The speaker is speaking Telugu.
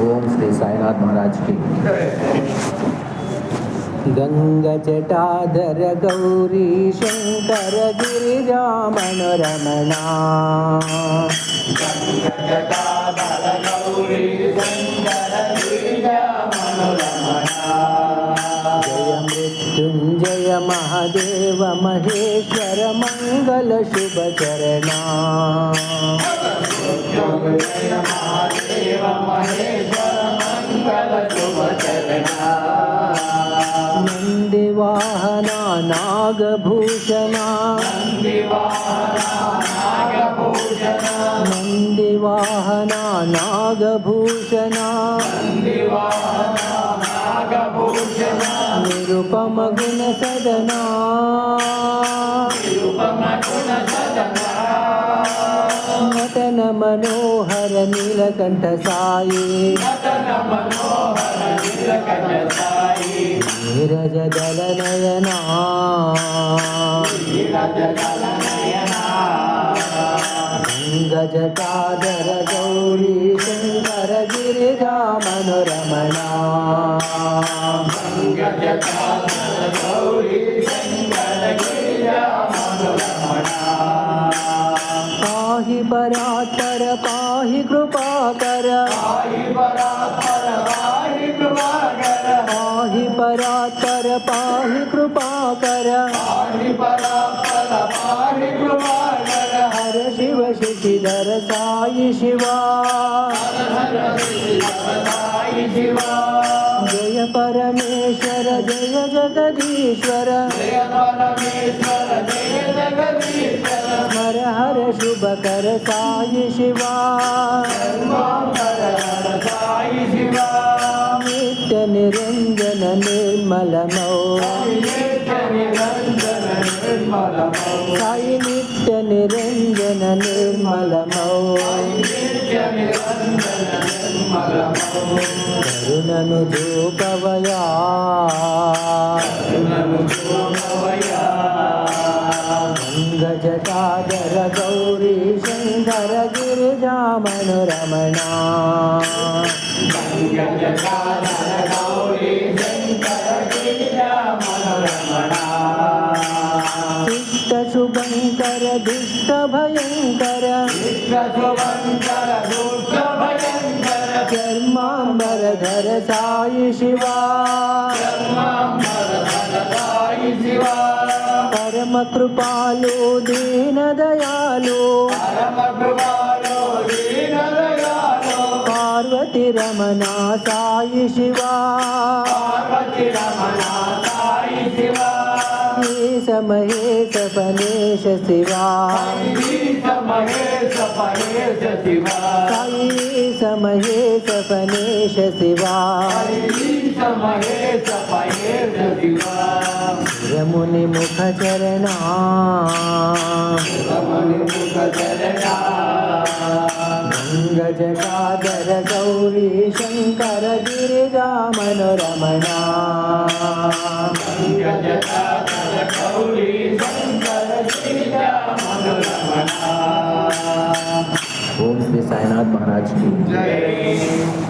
ओम श्री साईनाथ महाराज की। गंग जटाधर गौरी शंकर गिरिजा मनोरमणा गंग गौरी शंकर गिरिजा मनोरमणा ಮಹಾದೇವ ಮಹೇಶ್ವರ ಮಂಗಲ ಶುಭ ಚರಣ ಮಹಾದೇವ ಮಹೇಶ್ವರ ಮಂಗಲ ಶುಭ ಚರಣ ನಂದಿ ವಾಹನ ನಾಗಭೂಷಣ ನಂದಿ ವಾಹನ ನಾಗಭೂಷಣ నిరుపమ గుణ సదనా. నటన మనోహర నీలకంఠ సాయి నీరజ దళ నయనా. गजटाधर गौरी सुन्दर गिरिजा मनोरमणा गौरी सुन्दर गिरिजा पाहि परात्पर पाहि कृपाकर पाहि परात्पर पाहि कृपाकर पाहि परात्पर पाहि कृपाकर पाहि परा శివ శశిధర సాయి శివా. జయ పరమేశ్వర జయ జగదీశ్వర. స్మర హర శుభకర సాయి శివా. నిత్య నిరంజన నిర్మలమౌ సాయి నిత్య నిరంజన నిర్మలమౌ. కరుణను చూపవయా గజటాదర గౌరీ శంకర గౌరీ మనోరమణ గిరిజా శుభంకర దుష్ట భయంకర. చర్మాంబరధర సాయి శివా. పరమ కృపాలు దీన దయాలు. పార్వతి రమణ సాయి శివా. ఈశ మహేశ పనేశ శివా. సాయి ఈశ మహేశ పనేశ శివా. రముని ముఖ చరణా. गज कादर गौरी शंकर गिरिजा मनोरमणा गज गौरी शंकर गिरिजा मनोरमणा ओम श्री साईनाथ महाराज की जय